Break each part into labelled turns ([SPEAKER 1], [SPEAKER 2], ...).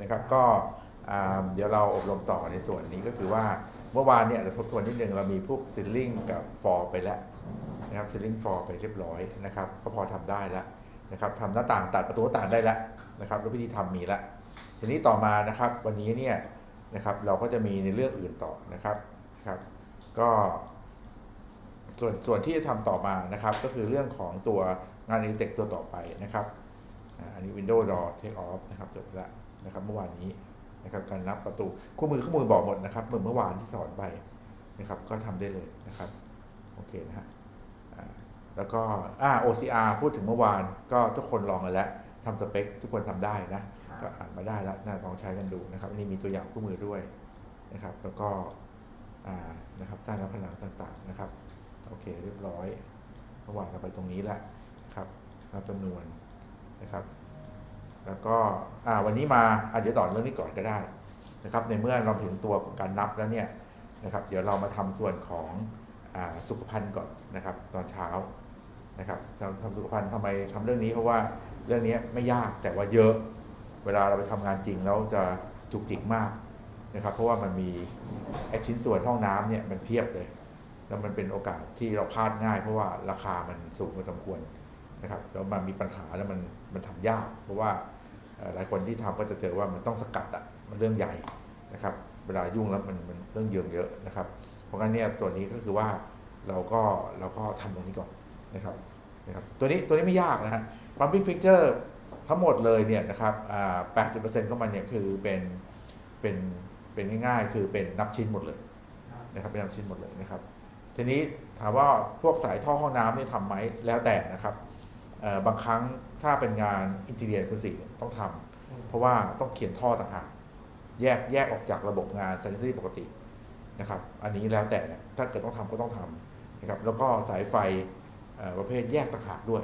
[SPEAKER 1] นะครับก็เดี๋ยวเราอบรมต่อในส่วนนี้ก็คือว่าเมื่อวานเนี่ยเราทบทวนนิดนึงเรามีพวกซิลลิงกับฟอร์ไปแล้วนะครับซิลลิงฟอร์ไปเรียบร้อยนะครับก็พอทำได้แล้วนะครับทำหน้าต่างตัดประตูหน้าต่างได้แล้วนะครับแล้ววิธีทำมีแล้วทีนี้ต่อมานะครับวันนี้เนี่ยนะครับเราก็จะมีในเรื่องอื่นต่อนะครับครับก็ส่วนส่วนที่จะทำต่อมานะครับ ก็คือเรื่องของตัวงาน Architect ตัวต่อไปนะครับอันนี้ Windows Door Take Off นะครับจบแล้ว นะครับเมื่อวานนี้นะครับการนับประตูคู่มือคู่มือบอกหมดนะครับเหมือนเมื่อวานที่สอนไปนะครับก็ทำได้เลยนะครับโอเคนะฮะแล้วก็อ่า OCR พูดถึงเมื่อวานก็ทุกคนลองกันแล้วทำสเปคทุกคนทำได้นะก็อ่านมาได้แล้วน่าลองใช้กันดูนะครับอันนี้มีตัวอย่างคู่มือด้วยนะครับ แล้วก็อ่านะครับสร้างรับผนังต่างๆนะครับโอเคเรียบร้อยเมื่อวานเราไปตรงนี้แล้วนะครับนับจำนวนนะครับ แล้วก็วันนี้มาเดี๋ยวต่อเรื่องนี้ก่อนก็ได้นะครับในเมื่อเราถึงตัวของการนับแล้วเนี่ยนะครับเดี๋ยวเรามาทำส่วนของอสุขภัณฑ์ก่อนนะครับตอนเช้านะครับทำทำสุขภัณฑ์ทำไมทำเรื่องนี้เพราะว่าเรื่องนี้ไม่ยากแต่ว่าเยอะเวลาเราไปทำงานจริงแล้วจะจุกจิกมากนะครับเพราะว่ามันมีไอชิ้นส่วนห้องน้ำเนี่ยมันเพียบเลย แล้วมันเป็นโอกาสที่เราพลาดง่าย เพราะว่าราคามันสูงพอสมควรนะครับแล้วมันมีปัญหาแล้วมันมันทำยาก เพราะว่า หลายคนที่ทำก็จะเจอว่ามันต้องสกัดอะมันเรื่องใหญ่นะครับ เวลายุ่งแล้วมันมันเรื่องเยิงเยอะนะครับ เพราะงั้นเนี่ยตัวนี้ก็คือว่าเราก็เราก็ทำตรงนี้ก่อนนะครับนะครับ ตัวนี้ตัวนี้ไม่ยากนะฮะ pumping fixture ทั้งหมดเลยเนี่ยนะครับอ่า80%ของมันเนี่ยคือเป็นเป็นเป็นง่ายๆ คือเป็นนับชิ้นหมดเลยนะครับเป็นนับชิ้นหมดเลยนะครับ ทีนี้ถามว่าพวกสายท่อห้องน้ำเนี่ยทำไหมแล้วแต่นะครับ บางครั้งถ้าเป็นงานอินเท i รียคุณสีต้องทำเพราะว่าต้องเขียนท่อต่างหากแยกแยกออกจากระบบงาน sanitary ปกตินะครับอันนี้แล้วแต่ถ้าเกิดต้องทำก็ต้องทำนะครับแล้วก็สายไฟเอ่อประเภทแยกต่างหากด้วย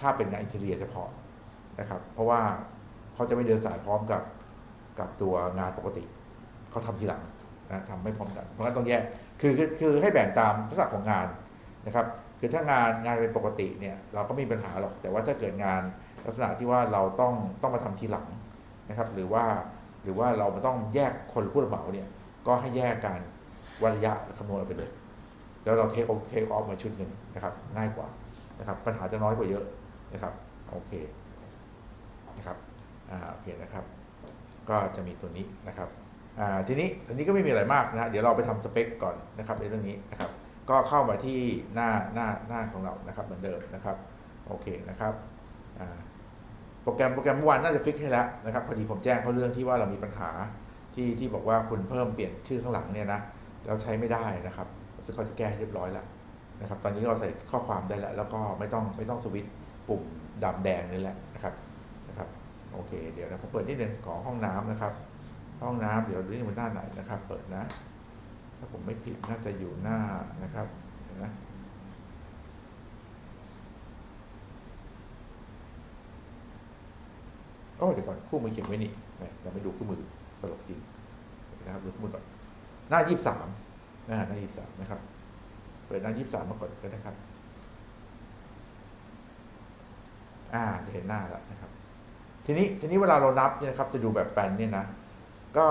[SPEAKER 1] ถ้าเป็นงานอินเท i รียเฉพาะนะครับเพราะว่าเขาจะไม่เดินสายพร้อมกับกับตัวงานปกติเขาทำทีหลังนะทำไม่พร้อมกัน เพราะงั้นต้องแยกคือคือคือให้แบ่งตามลักษณะของงานนะครับ คือถ้างานงานเป็นปกติเนี่ยเราก็ไม่มีปัญหาหรอก แต่ว่าถ้าเกิดงานลักษณะที่ว่าเราต้องต้องมาทำทีหลังนะครับ หรือว่าหรือว่าเราต้องแยกคนผู้รับเหมาเนี่ยก็ให้แยกการวัดระยะคำนวณออกไปเลย แล้วเราเทคเทคออฟมาชุดหนึ่งนะครับ ง่ายกว่านะครับ ปัญหาจะน้อยกว่าเยอะนะครับโอเคนะครับอ่าโอเคนะครับ ก็จะมีตัวนี้นะครับอ่าทีนี้อันนี้ก็ไม่มีอะไรมากนะฮะเดี๋ยวเราไปทำสเปคก่อนนะครับในเรื่องนี้นะครับ ก็เข้ามาที่หน้าหน้าหน้าของเรานะครับเหมือนเดิมนะครับโอเคนะครับโปรแกรมโปรแกรมเมื่อวานน่าจะฟิกให้แล้วนะครับพอดีผมแจ้งเขาเรื่องที่ว่าเรามีปัญหาที่ที่บอกว่าคุณเพิ่มเปลี่ยนชื่อข้างหลังเนี่ยนะแล้วใช้ไม่ได้นะครับซึ่งเขาจะแก้เรียบร้อยแล้วนะครับตอนนี้เราใส่ข้อความได้แล้ว แล้วก็ไม่ต้องไม่ต้องสวิตช์ปุ่มดำแดงนี่แหละนะครับนะครับโอเคเดี๋ยวนะผมเปิดนิดนึงของห้องน้ำนะครับ ห้องน้ำเดี๋ยวดูนี่มันหน้าไหนนะครับ เปิดนะ ถ้าผมไม่ผิดน่าจะอยู่หน้านะครับเห็นะโอ้เดี๋ยวก่อนคู่มือเขียนไว้นี่แหมเราไม่ดูคู่มือตลกจริงนะครับดูคู่มือก่อนหน้ายี่สามนะหน้ายี่สามนะครับเปิดหน้ายี่สามมาก่อนก็ได้ครับอ่าจะเห็นหน้าแล้วนะครับ ทีนี้ทีนี้เวลาเรานับเนี่ยนะครับ จะดูแบบแปลนเนี่ยนะ ก็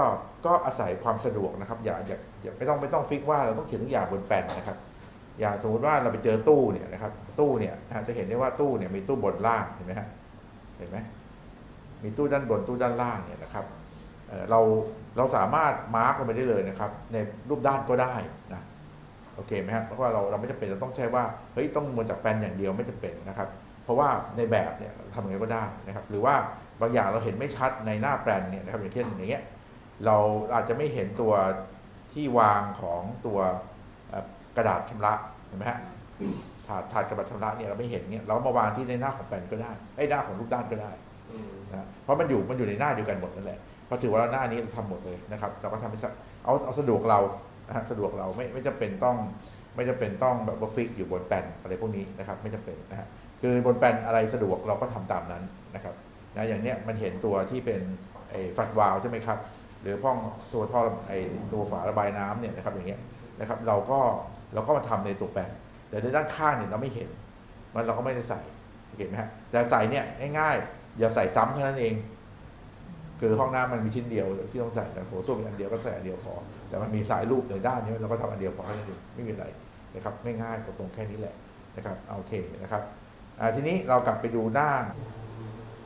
[SPEAKER 1] ก็อาศัยความสะดวกนะครับ อย่าอย่าอย่าไม่ต้องไม่ต้องฟิกว่าเราต้องเขียนทุกอย่างบนแผ่นนะครับ อย่างสมมติว่าเราไปเจอตู้เนี่ยนะครับ ตู้เนี่ยจะเห็นได้ว่าตู้เนี่ยมีตู้บนล่างเห็นไหมฮะเห็นไหมมีตู้ด้านบนตู้ด้านล่างเนี่ยนะครับเราเราสามารถมาร์กลงไปได้เลยนะครับ ในรูปด้านก็ได้นะโอเคไหมครับเพราะว่าเราเราไม่จำเป็นจะต้องใช้ว่าเฮ้ยต้องมาจากแปลนอย่างเดียวไม่จำเป็นนะครับ เพราะว่าในแบบเนี่ยทำยังไงก็ได้นะครับ หรือว่าบางอย่างเราเห็นไม่ชัดในหน้าแปลนเนี่ยนะครับอย่างเช่นอย่างเงี้ย เราอาจจะไม่เห็นตัวที่วางของตัวกระดาษชำระเห็นไหมฮะถาดถาดกระดาษชำระเนี่ยเราไม่เห็นเนี่ยเราก็มาวางที่ในหน้าของแผ่นก็ได้ไอ้หน้าของรูปด้านก็ได้นะเพราะมันอยู่มันอยู่ในหน้าเดียวกันหมดนั่นแหละพราะถือว่าเราหน้านี้เราทำหมดเลยนะครับ เราก็ทำให้เอาเอาสะดวกเราสะดวกเราไม่ไม่จำเป็นต้องไม่จำเป็นต้องแบบว่าฟิกอยู่บนแผ่นอะไรพวกนี้นะครับ ไม่จำเป็นนะฮะคือบนแผ่นอะไรสะดวกเราก็ทำตามนั้นนะครับนะอย่างเนี้ยมันเห็นตัวที่เป็นไอ้ฟัดวาล์วใช่ไหมครับ หรือพ่องตัวท่อไอตัวฝาระบายน้ำเนี่ยนะครับอย่างเงี้ยนะครับเราก็เราก็มาทำในตัวแปลนแต่ในด้านข้างเนี่ยเราไม่เห็น มันเราก็ไม่ได้ใส่เห็นไหมฮะแต่ใส่เนี่ยง่ายๆอย่าใส่ซ้ำเท่านั้นเอง คือห้องน้ำมันมีชิ้นเดียวที่ต้องใส่แต่โถส้วมอันเดียวก็ใส่อันเดียวพอแต่มันมีหลายรูปในด้านนี้เราก็ทำอันเดียวพอแค่นั้นเองไม่มีอะไรนะครับง่ายๆตรงๆแค่นี้แหละนะครับเอาโอเคนะครับทีนี้เรากลับไปดูหน้า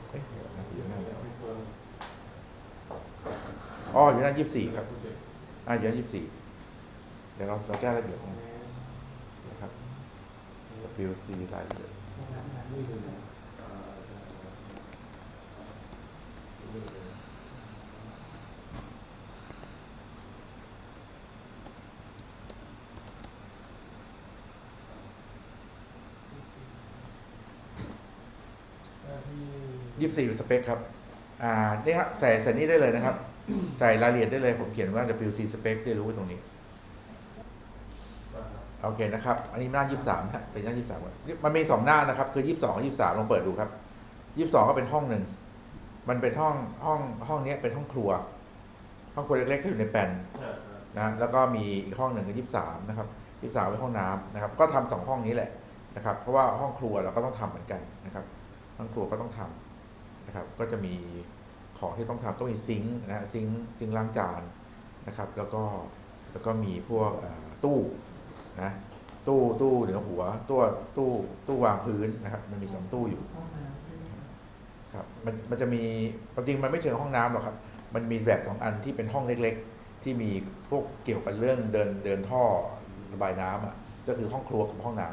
[SPEAKER 1] เอ๊ะเดี๋ยวนะอยู่หน้าแล้ว อ๋ออยู่หน้ายี่สิบสี่ครับ อ่าอยู่หน้ายี่สิบสี่เดี๋ยวเราเราแก้ระเบียบนะครับ WC รายละเอียดยี่สิบสี่สเปคครับ อ่า นี่ครับใส่ใส่นี่ได้เลยนะครับ ใส่รายละเอียดได้เลย ผมเขียนว่า WC spec ได้รู้ไว้ตรงนี้ โอเคนะครับ อันนี้หน้า 23ฮะเป็นหน้า 23ก่อนมันมีสองหน้านะครับ คือ 22 23 ลองเปิดดูครับ 22 ก็เป็นห้องหนึ่ง มันเป็นห้องห้องห้องนี้เป็นห้องครัว ห้องครัวเล็กๆที่อยู่ในแปลนนะแล้วก็มีอีกห้องหนึ่งคือยี่สามนะครับยี่สามเป็นห้องน้ำนะครับ ก็ทำสองห้องนี้แหละนะครับ เพราะว่าห้องครัวเราก็ต้องทำเหมือนกันนะครับ ห้องครัวก็ต้องทำนะครับ ก็จะมี ของที่ต้องทำก็มีซิงค์นะฮะซิงค์ซิงค์ล้างจานนะครับแล้วก็แล้วก็มีพวกตู้นะตู้ตู้เหนือหัวตู้ตู้ตู้วางพื้นนะครับมันมีสองตู้อยู่
[SPEAKER 2] ครับ
[SPEAKER 1] มันมันจะมีความจริงมันไม่เชิงห้องน้ำหรอกครับ มันมีแบบสองอันที่เป็นห้องเล็กๆ ที่มีพวกเกี่ยวกับเรื่องเดินเดินท่อระบายน้ำอะก็คือห้องครัวกับห้องน้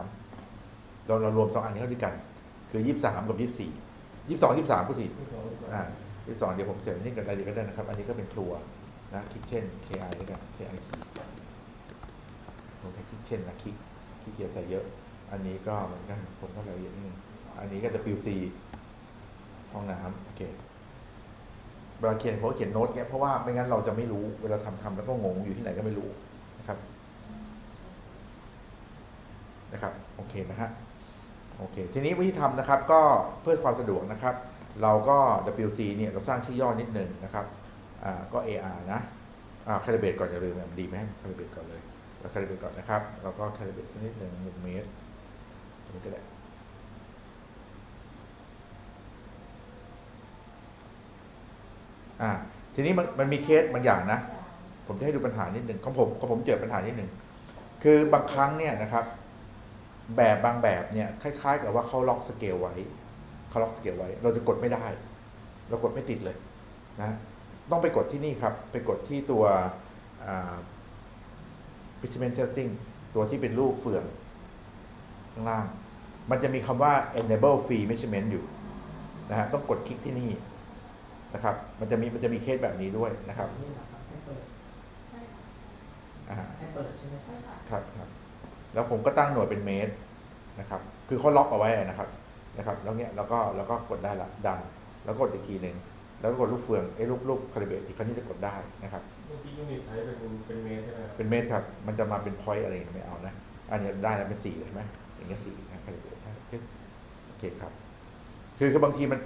[SPEAKER 1] ำเราเรารวมสองอันนี้เข้าด้วยกัน คือยี่สิบสามกับยี่สิบสี่ยี่สองยี่สามพูดทีอ่า ยี่สองเดี๋ยวผมเสริมนี่กับรายละเอียดก็ได้นะครับ อันนี้ก็เป็นครัวนะคิเช่น KI ด้วยกัน KI ผมใช้คิเช่นนะคิขี้เกียจใส่เยอะ อันนี้ก็เหมือนกันผมก็รายละเอียดนิดนึงอันนี้ก็ WC ห้องน้ำโอเคเวลาเขียนผมก็เขียนโน้ตเนี้ยเพราะว่าไม่งั้นเราจะไม่รู้เวลาทำทำแล้วก็งงอยู่ที่ไหนก็ไม่รู้นะครับนะครับโอเคนะฮะโอเค ทีนี้วิธีทำนะครับก็เพื่อความสะดวกนะครับ เราก็ WC เนี่ยเราสร้างชื่อย่อนิดหนึ่งนะครับอ่าก็ AR นะอ่าคาลิเบตก่อนอย่าลืมนดีไหมคาลิเบตก่อนเลยเราคาลิเบตก่อนนะครับแล้วก็คาลิเบตสักนิดหนึ่งหนึ่งเมตรตรงนี้ก็ได้อ่าทีนี้มันมันมีเคสบางอย่างนะ ผมจะให้ดูปัญหานิดหนึ่งของผมของผมเจอปัญหานิดหนึ่งคือบางครั้งเนี่ยนะครับ แบบบางแบบเนี่ยคล้าย ๆ กับว่าเขาล็อกสเกลไว้ เขาล็อกสเกลไว้ เราจะกดไม่ได้ เรากดไม่ติดเลยนะต้องไปกดที่นี่ครับ ไปกดที่ตัวอ่า measurement testing ตัวที่เป็นรูปเฟืองข้างล่าง มันจะมีคำว่า enable free measurement อยู่นะฮะต้องกดคลิกที่นี่นะครับ มันจะมีมันจะมีเคสแบบนี้ด้วยนะครับ
[SPEAKER 2] นี่เหรอครับให้เปิด
[SPEAKER 3] ใช่ค่ะ
[SPEAKER 1] อ่า
[SPEAKER 2] ให้เปิดใช่ไหมค
[SPEAKER 3] ใช่
[SPEAKER 2] รับ
[SPEAKER 3] ค่ะ
[SPEAKER 1] ครับครับ แล้วผมก็ตั้งหน่วยเป็นเมตรนะครับ คือเขาล็อกเอาไว้นะครับ นะครับแล้วเนี้ยแล้วก็แล้วก็กดได้ละดัน แล้วกดอีกทีหนึ่งแล้วก็กดลูกเฟืองไอ้ลูกลูกคาลิเบรตที่คราวนี้จะกดได้นะครับ
[SPEAKER 4] เมื่อกี้ยูนิตใช้เป็นเป็นเมตรใช่ไหมครับ
[SPEAKER 1] เป็นเมตรครับมันจะมาเป็นพอยต์อะไรอย่างเงี้ยไม่เอานะอันนี้ได้แล้วเป็นสี่ใช่ไหมอย่างเงี้ยสี่นะคาลิเบรตนะโอเคโอเคครับ คือคือบางทีมัน